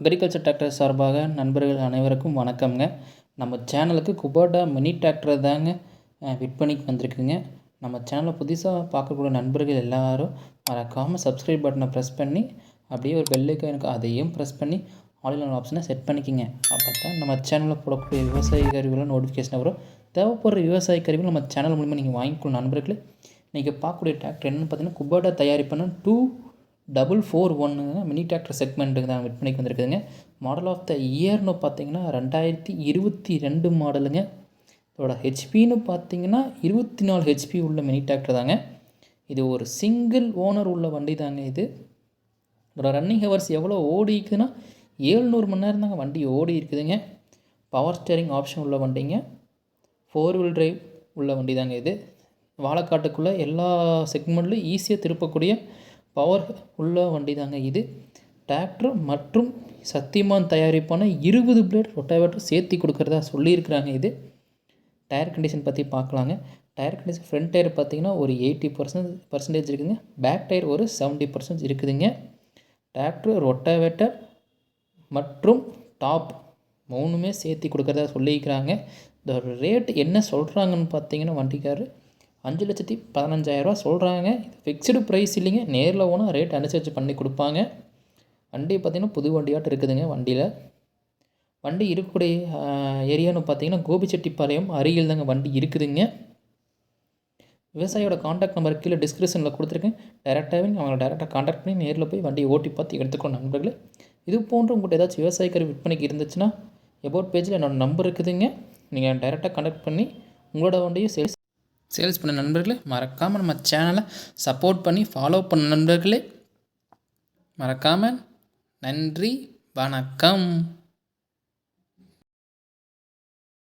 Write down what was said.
Agriculture tractor சார்பாக நண்பர்கள் அனைவருக்கும் வணக்கம்ங்க. நம்ம சேனலுக்கு குபோட்டா மினி டிராக்டர் தாங்க விற்பனைக்கு வந்திருக்குங்க. நம்ம சேனலை புதுசாக பார்க்கக்கூடிய நண்பர்கள் எல்லாரும் மறக்காமல் சப்ஸ்கிரைப் பட்டனை ப்ரெஸ் பண்ணி அப்படியே ஒரு பெல்லைக்கு எனக்கு அதையும் ப்ரெஸ் பண்ணி ஆன்லைன் ஆப்ஷனை செட் பண்ணிக்கோங்க. அப்போ தான் நம்ம சேனலில் போடக்கூடிய விவசாய கருவிகளும் நோட்டிஃபிகேஷன் வரும். தேவைப்படுற விவசாய கருவிகள் நம்ம சேனல் மூலிமா நீங்கள் வாங்கிக்கணும் நண்பர்களே. நீங்கள் பார்க்கக்கூடிய டிராக்டர் என்னென்னு பார்த்தீங்கன்னா குபோட்டா தயாரிப்பான டூ டபுள் ஃபோர் ஒன்னுங்க மினி டிராக்டர் செக்மெண்ட்டுக்கு தான் விற்பனைக்கு வந்திருக்குதுங்க. மாடல் ஆஃப் த இயர்னு பார்த்தீங்கன்னா ரெண்டாயிரத்தி இருபத்தி ரெண்டு மாடலுங்க. இதோட ஹெச்பின்னு பார்த்தீங்கன்னா இருபத்தி நாலு ஹெச்பி உள்ள மினி டிராக்டர் தாங்க. இது ஒரு சிங்கிள் ஓனர் உள்ள வண்டி தாங்க இது. இதோட ரன்னிங் ஹவர்ஸ் எவ்வளோ ஓடிக்குதுன்னா ஏழ்நூறு மணி நேரம் தாங்க வண்டி ஓடி இருக்குதுங்க பவர் ஸ்டேரிங் ஆப்ஷன் உள்ள வண்டிங்க. ஃபோர் வீல் டிரைவ் உள்ள வண்டி தாங்க இது. வாழைக்காட்டுக்குள்ளே எல்லா செக்மெண்ட்லையும் ஈஸியாக திருப்பக்கூடிய பவர் உள்ள வண்டி தாங்க இது. டிராக்டர் மற்றும் சத்தியமான் தயாரிப்பான இருபது பிளேட் ரொட்டாவேட்டர் சேர்த்தி கொடுக்குறதா சொல்லியிருக்கிறாங்க இது. டயர் கண்டிஷன் பற்றி பார்க்கலாங்க. டயர் கண்டிஷன் ஃப்ரண்ட் டயர் பார்த்திங்கன்னா ஒரு எயிட்டி பர்சன்ட் பர்சன்டேஜ் இருக்குதுங்க பேக் டயர் ஒரு செவன்ட்டி பர்சன்ட் இருக்குதுங்க. டிராக்டர் ரொட்டாவேட்டர் மற்றும் டாப் மூணுமே சேர்த்தி கொடுக்குறதா சொல்லியிருக்கிறாங்க. இந்த ரேட் என்ன சொல்கிறாங்கன்னு பார்த்தீங்கன்னா வண்டிக்காரர் அஞ்சு லட்சத்தி பதினஞ்சாயிரரூவா சொல்கிறாங்க இது ஃபிக்ஸ்டு ப்ரைஸ் இல்லைங்க. நேரில் ஓனால் ரேட் அனுசரித்து பண்ணி கொடுப்பாங்க. வண்டி பார்த்திங்கன்னா புது வண்டியாட்டம் இருக்குதுங்க வண்டியில். வண்டி இருக்கக்கூடிய ஏரியான்னு பார்த்தீங்கன்னா கோபிச்செட்டிப்பாளையம் அருகில் தாங்க வண்டி இருக்குதுங்க. விவசாயியோட காண்டாக்ட் நம்பர் கீழே டிஸ்கிரிப்ஷனில் கொடுத்துருக்கேன். டேரெக்டாகவே அவங்களை டேரெக்டாக காண்டாக்ட் பண்ணி நேரில் போய் வண்டியை ஓட்டி பார்த்து எடுத்துக்கணும் நண்பர்களே. இது போன்ற உங்கள்கிட்ட ஏதாச்சும் விவசாய விற்பனைக்கு இருந்துச்சுன்னா எபோட் பேஜில் என்னோடய நம்பர் இருக்குதுங்க. நீங்கள் டேரெக்டாக காண்டாக்ட் பண்ணி உங்களோட வண்டியை சேல்ஸ் சேல்ஸ் பண்ண நண்பர்களே மறக்காமல் நம்ம சேனலை சப்போர்ட் பண்ணி ஃபாலோ பண்ண நண்பர்களே. மறக்காமல் நன்றி வணக்கம்.